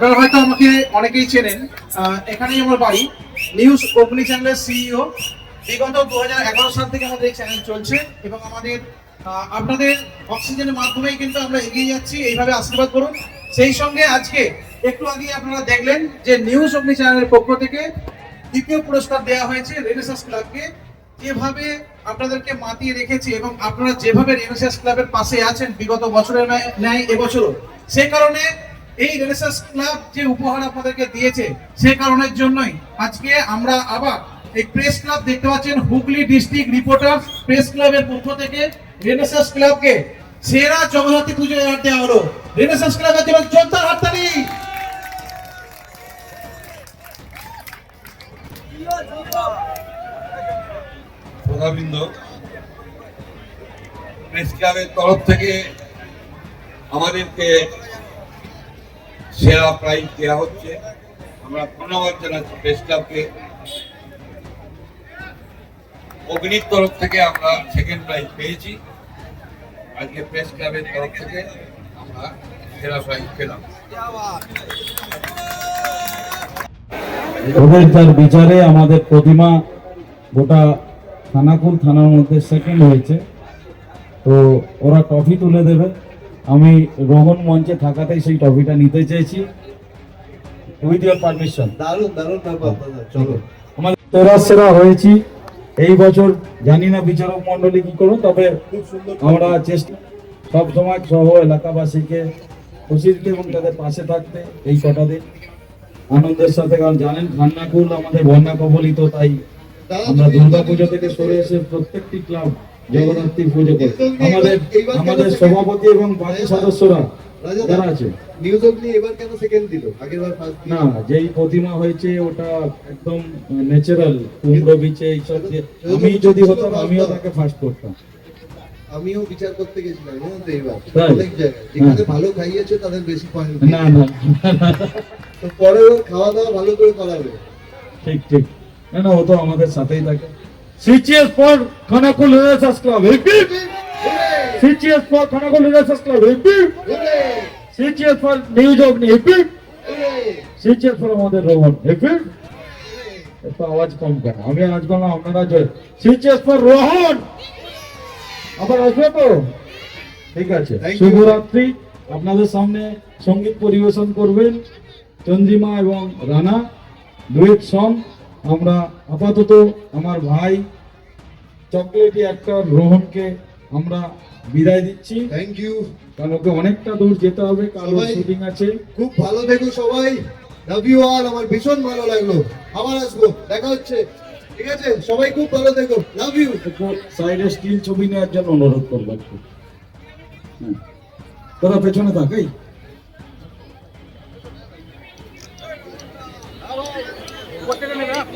আপনারা হয়তো আমাকে অনেকেই চেনেন। এখানেই আমার বাড়ি নিউজ অগ্নি চ্যানেলের সিইও বিগত দু সাল থেকে আমাদের এই চ্যানেল চলছে এবং আমাদের আপনাদের অক্সিজেনের মাধ্যমেই কিন্তু আমরা এগিয়ে যাচ্ছি, এইভাবে আশীর্বাদ করুন। সেই সঙ্গে আজকে একটু আগে আপনারা দেখলেন যে নিউজ অগ্নি চ্যানেলের পক্ষ থেকে দ্বিতীয় পুরস্কার দেওয়া হয়েছে রেনেসাস ক্লাবকে যেভাবে আপনাদেরকে মাতিয়ে রেখেছি এবং আপনারা যেভাবে রেনেসাস ক্লাবের পাশে আছেন বিগত বছরের ন্যায়- এবছরও সেই কারণে এই রেনেসাস ক্লাব যে উপহার আপনাদেরকে দিয়েছে সেই কারণের জন্যই আজকে আমরা আবার এই প্রেস ক্লাব দেখতে পাচ্ছেন হুগলি ডিস্ট্রিক্ট রিপোর্টার প্রেস ক্লাবের পক্ষ থেকে রেনেসাস ক্লাবকে সেরা জগদ্ধাত্রী পুজো অ্যাওয়ার্ড দেওয়া হলো। রেনেসাস ক্লাবের জন্য জোরদার হাততালি। প্রেস ক্লাবের তরফ থেকে আমাদেরকে সেরা প্রাইজ দেওয়া হচ্ছে। আমরা ধন্যবাদ জানাচ্ছি প্রেস অগ্নির তরফ থেকে আমরা সেকেন্ড প্রাইজ পেয়েছি। আজকে প্রেস ক্লাবের তরফ থেকে আমরা সেরা প্রাইজ পেলাম। তার বিচারে আমাদের প্রতিমা গোটা থানাকুল থানার মধ্যে সেকেন্ড হয়েছে। তো ওরা ট্রফি তুলে দেবে। আমি রোহন মঞ্চে থাকাতেই সেই ট্রফিটা নিতে চেয়েছি। উইথ ইউর পারমিশন দারুণ দারুণ ব্যাপার চলো। আমাদের সেরা সেরা হয়েছি। এই বছর জানি না বিচারক মন্ডলী কি করুন তবে আমরা চেষ্টা সব সময় সহ এলাকাবাসীকে খুশি দিতে এবং তাদের পাশে থাকতে এই কটা দিন আনন্দের সাথে কারণ জানেন খান্নাকুল আমাদের বন্যা কবলিত তাই আমরা তুমি দুর্গা পুজো থেকে সরে এসে প্রত্যেকটি ক্লাব জগদ্ধাত্রী পুজো করে। আমাদের আমাদের সভাপতি এবং বাকি সদস্যরা যারা আছে। নিউজ অগ্নি এবার কেন সেকেন্ড দিল? আগের ফার্স্ট না যেই প্রতিমা হয়েছে ওটা একদম ন্যাচারাল কুমড়ো বিচে এইসব আমি যদি হতাম আমিও তাকে ফার্স্ট করতাম। আমিও বিচার করতে গেছিলাম জানেন তো এবার অনেক জায়গায়। যেখানে ভালো খাইয়েছে তাদের বেশি পয়েন্ট না না। তো পরে ওর খাওয়া দাওয়া ভালো করে করাবে। ঠিক ঠিক। না না ও তো আমাদের সাথেই থাকে। সিচিএস for Khanakul research club happy সিচিএস for Khanakul research club happy সিচিএস for news Agni happy সিচিএস for আমাদের রোহন হেপি একটু আওয়াজ কম কেন আমি আওয়াজ করলাম আপনারা জয় সিচিএস ফর রোহন আবার আসবে তো? ঠিক আছে। Thank you. শুভরাত্রি। আপনাদের সামনে সংগীত পরিবেশন করবেন চন্দ্রিমা এবং রানা ডুয়েট সং আমরা আপাতত আমার ভাই চকলেটি একটা রোহনকে আমরা বিদায় দিচ্ছি। থ্যাংক ইউ কারণ ওকে অনেকটা দূর যেতে হবে কারণ শুটিং আছে। খুব ভালো থেকো সবাই। লাভ ইউ অল আমার ভীষণ ভালো লাগল। আবার আসব দেখা হচ্ছে। ঠিক আছে? সবাই খুব ভালো থেকো। লাভ ইউ সাইডে স্টিল ছবি নেওয়ার জন্য অনুরোধ করব একটু। তোরা পেছনে থাক এই।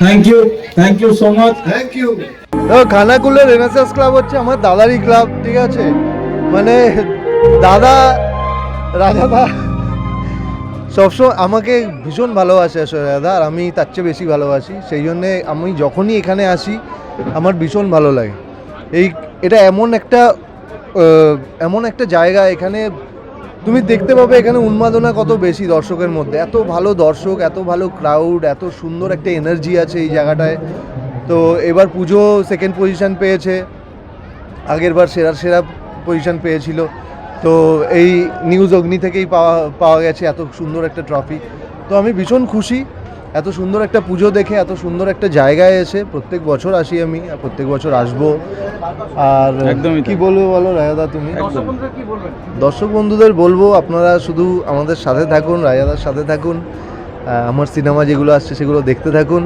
Thank you thank you so much thank you খানাকুলের renaissance club হচ্ছে আমার দাদারই ক্লাব ঠিক আছে? মানে দাদা রাজাদা সবসময় আমাকে ভীষণ ভালোবাসে আসলে দাদা আর আমি তার চেয়ে বেশি ভালোবাসি। সেই জন্যে আমি যখনই এখানে আসি আমার ভীষণ ভালো লাগে। এই এটা এমন একটা এমন একটা জায়গা এখানে তুমি দেখতে পাবে এখানে উন্মাদনা কত বেশি দর্শকের মধ্যে। এত ভালো দর্শক, এত ভালো ক্রাউড এত সুন্দর একটা এনার্জি আছে এই জায়গাটায়। তো এবার পুজো সেকেন্ড পজিশন পেয়েছে আগেরবার সেরা সেরা পজিশন পেয়েছিল। তো এই নিউজ অগ্নি থেকেই পাওয়া পাওয়া গেছে এত সুন্দর একটা ট্রফি তো আমি ভীষণ খুশি। এত সুন্দর একটা পুজো দেখে এত সুন্দর একটা জায়গায় এসে প্রত্যেক বছর আসি আমি আর প্রত্যেক বছর আসব। আর একদমই। কি বলব বলো রায়াদা তুমি? দর্শক বন্ধুদের বলব আপনারা শুধু আমাদের সাথে থাকুন রাজাদার সাথে থাকুন আমার সিনেমা যেগুলো আসছে সেগুলো দেখতে থাকুন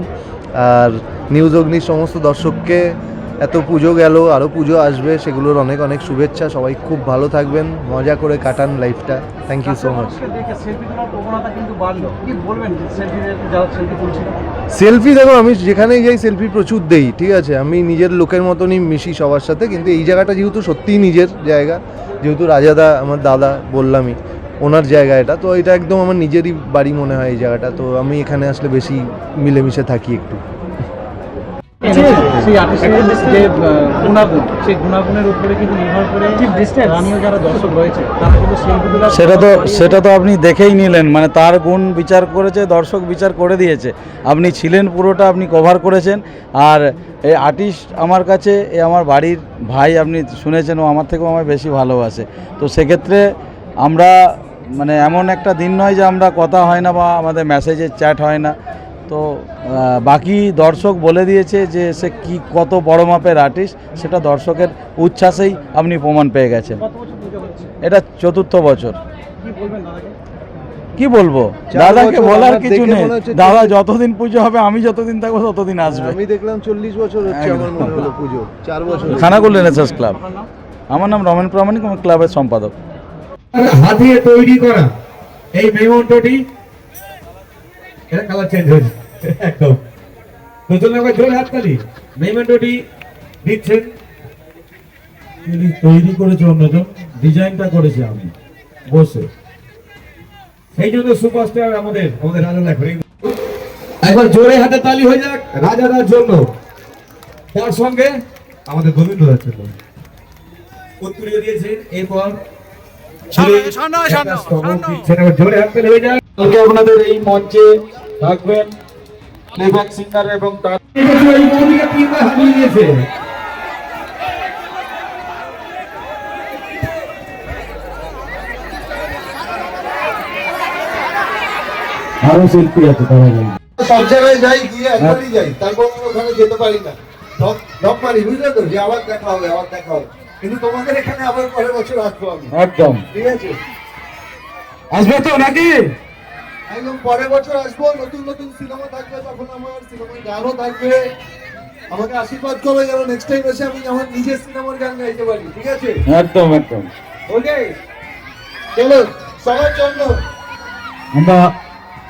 আর নিউজ অগ্নির সমস্ত দর্শককে এত পুজো গেল আরও পুজো আসবে সেগুলোর অনেক অনেক শুভেচ্ছা। সবাই খুব ভালো থাকবেন মজা করে কাটান লাইফটা thank you so much selfie দেখো আমি যেখানেই যাই সেলফি প্রচুর দেই ঠিক আছে? আমি নিজের লোকের মতনই মিশি সবার সাথে কিন্তু এই জায়গাটা যেহেতু সত্যিই নিজের জায়গা যেহেতু রাজাদা আমার দাদা বললামই ওনার জায়গা এটা তো এটা একদম আমার নিজেরই বাড়ি মনে হয় এই জায়গাটা তো আমি এখানে আসলে বেশি মিলেমিশে থাকি একটু। সেই আর্টিস্টের যে গুণাগুণ সেই গুণাগুণের উপরে কিন্তু নির্ভর করে স্থানীয় যারা দর্শক রয়েছে তারা কিন্তু তোলার সেটা তো সেটা তো আপনি দেখেই নিলেন। মানে তার গুণ বিচার করেছে দর্শক বিচার করে দিয়েছে। আপনি ছিলেন পুরোটা আপনি কভার করেছেন। আর এই আর্টিস্ট আমার কাছে এ আমার বাড়ির ভাই আপনি শুনেছেন ও আমার থেকেও আমায় বেশি ভালোবাসে। তো সেক্ষেত্রে আমরা মানে এমন একটা দিন নয় যে আমরা কথা হয় না বা আমাদের মেসেজে চ্যাট হয় না। তো বাকি দর্শক বলে দিয়েছে যে সে কি কত বড় মাপের আর্টিস্ট সেটা দর্শকের উচ্ছ্বাসেই আপনি প্রমাণ পেয়ে গেছেন। এটা চতুর্থ বছর। কি বলবেন দাদাকে? কি বলব? দাদাকে বলার কিছু নেই। দাদা যতদিন পুজো হবে আমি যতদিন থাকব ততদিন আসবে। আমি দেখলাম চল্লিশ বছর হচ্ছে আমার মনে হলো পুজো। চার বছর খানাকুল রেনেসাস ক্লাব আমার নাম রমেন প্রামাণিক আমি ক্লাবের সম্পাদক। হাতিয়ে তৈরি করা এই মেমন্টটি এটা কালার চেঞ্জ হয়েছে। একদম। নতুন একবার জোর হাততালি। মেমন্টটি দিচ্ছেন। তিনি তৈরি করেছে অন্যজন ডিজাইনটা করেছে আমি বসে। সেই জন্য সুপারস্টার আমাদের আমাদের রাজা দেখো। একবার জোরে হাতে তালি হয়ে যাক রাজাদার জন্য। তার সঙ্গে আমাদের গোবিন্দ যাচ্ছে উত্তরীয় দিয়েছেন এরপর জোরে হাত হয়ে যাক। কালকে আপনাদের এই মঞ্চে থাকবেন প্লেব্যাক সিঙ্গার এবং তার এই তিনবার হারিয়ে দিয়েছে আরও শিল্পী আছে তারা যাই সব জায়গায় যাই গিয়ে একবারই যাই তারপর ওখানে যেতে পারি না। ঢপ মারি বুঝলে তো? যে আবার দেখা হবে আবার দেখা হবে। কিন্তু তোমাদের এখানে আবার পরের বছর আসব আমি। একদম। ঠিক আছে? আসবে তো নাকি? একদম পরের বছর আসব নতুন নতুন সিনেমা থাকবে তখন আমার সিনেমার গানও থাকবে। আমাকে আশীর্বাদ করবে যেন নেক্সট টাইম এসে আমি আমার নিজের সিনেমার গান গাইতে পারি ঠিক আছে? একদম একদম। ওকে চলো সবার জন্য। আমরা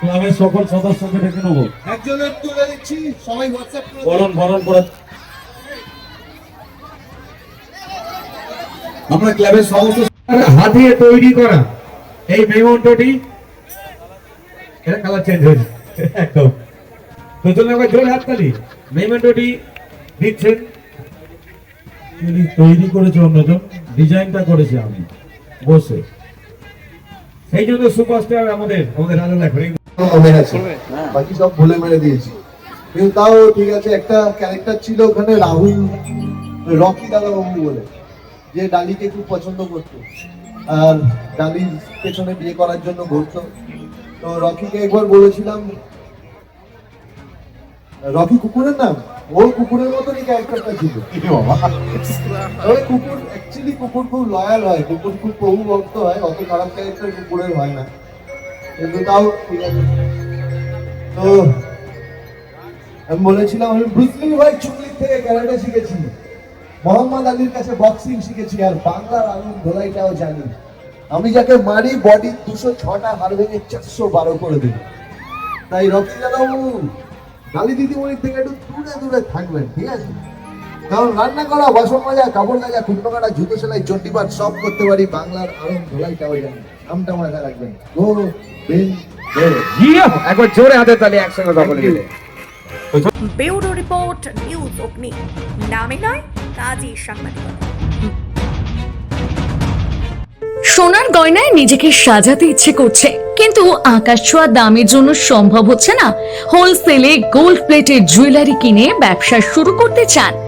ক্লাবের সকল সদস্যকে ডেকে নেব। একজনের তুলে দিচ্ছি সবাই হোয়াটসঅ্যাপ করে বরণ বরণ করে। আমরা ক্লাবের সমস্ত হাতিয়ে তৈরি করা এই মেমন্টটি এটা কালার চেঞ্জ হয়েছে। একদম। নতুন একবার জোর হাততালি। মেমন্টটি দিচ্ছেন। তৈরি করেছে অন্যজন। ডিজাইনটা করেছে আমি, বসে। সেই জন্য সুপারস্টার আমাদের আমাদের রাজা দেখো। বাকি সব ভুলে মেরে দিয়েছি। কিন্তু তাও ঠিক আছে, একটা ক্যারেক্টার ছিল ওখানে রাহুল, রকি দাদা বাবু বলে, যে ডালিকে খুব পছন্দ করতো। আর ডালির পেছনে বিয়ে করার জন্য ঘুরতো। তো রকিকে একবার বলেছিলাম রকি কুকুরের নাম? ওর কুকুরের মতনই ক্যারেক্টারটা ছিল। তবে কুকুর অ্যাকচুয়ালি কুকুর খুব লয়াল হয় কুকুর খুব প্রভু ভক্ত হয় অত খারাপ ক্যারেক্টার কুকুরের হয় না। কিন্তু তাও ঠিক আছে। তো আমি বলেছিলাম আমি ব্রুসলি ভাই চুকলির থেকে ক্যারাটে শিখেছি। মোহাম্মদ আলীর কাছে বক্সিং শিখেছি আর বাংলার আলম ধোলাইটাও জানি। আমি যাকে মারি বডি দুশো ছটা হার ভেঙে চারশো বারো করে দিল তাই রকি দাদাবু কালী দিদিমণির থেকে একটু দূরে দূরে থাকবেন ঠিক আছে? কারণ রান্না করা বাসন মাজা কাপড় লাগা কুটনো কাটা জুতো সেলাই চণ্ডীপাঠ সব করতে পারি বাংলার আলম ধোলাইটাও জানি আমটা মাথায় রাখবেন। গো বেন একবার জোরে হাতে তালি একসঙ্গে সকলে মিলে ব্যুরো রিপোর্ট নিউজ অগ্নি। নামে নয় কাজী সাংবাদিকতা। সোনার গয়নায় নিজেকে সাজাতে ইচ্ছে করছে। কিন্তু আকাশ ছোঁয়া দামের জন্য সম্ভব হচ্ছে না। হোলসেলে গোল্ড প্লেটের জুয়েলারি কিনে ব্যবসা শুরু করতে চান।